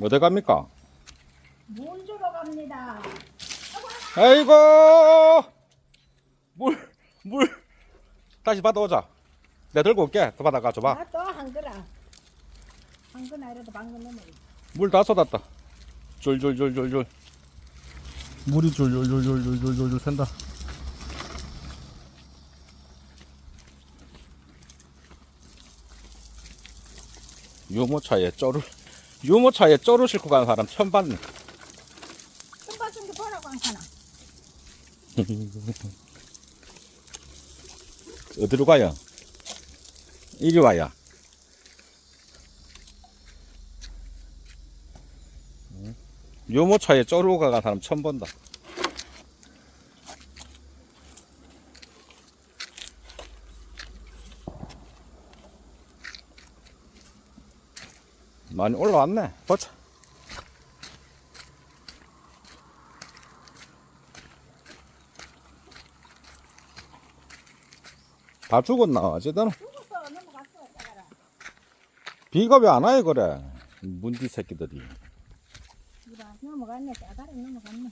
어디 갑니까? 물 주러 갑니다. 아이고! 물 물. 다시 받아오자. 내가 들고 올게. 더 받아가 줘봐. 나또한 거라. 한 거나 이래도 방금 넘어. 물 다 쏟았다. 졸졸졸졸졸 물이 졸졸졸졸졸졸졸 샌다. 유모차에 쩌루 유모차에 쩌루 싣고 가는 사람 처음 봤네 손바 좀좀 보라고 한 사람. 어디로 가요? 이리 와야. 유모차에 쪼르고 간 사람 처음 본다. 많이 올라왔네. 보자. 다 죽었나? 어쨌든. 비가 왜 안 와요 그래? 문디 새끼들이. 이봐 넘어갔네. 따가라 넘어갔네.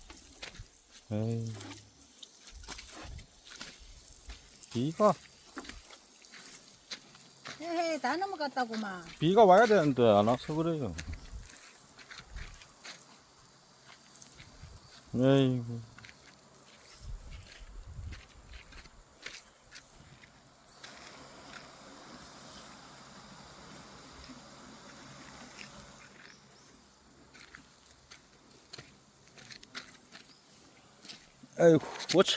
에이. 비가 에헤 다 넘어갔다고만. 비가 와야 되는데 안 와서 그래요. 에이구. 아이고, 뭐지?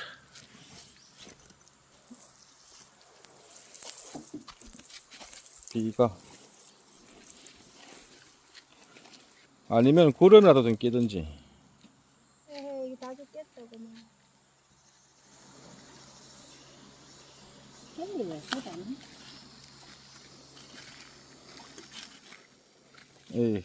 비가 아니면 구름이라도 좀 끼든지 에헤 이거 다 죽겠다고만. 헬리 왜 그러니? 에이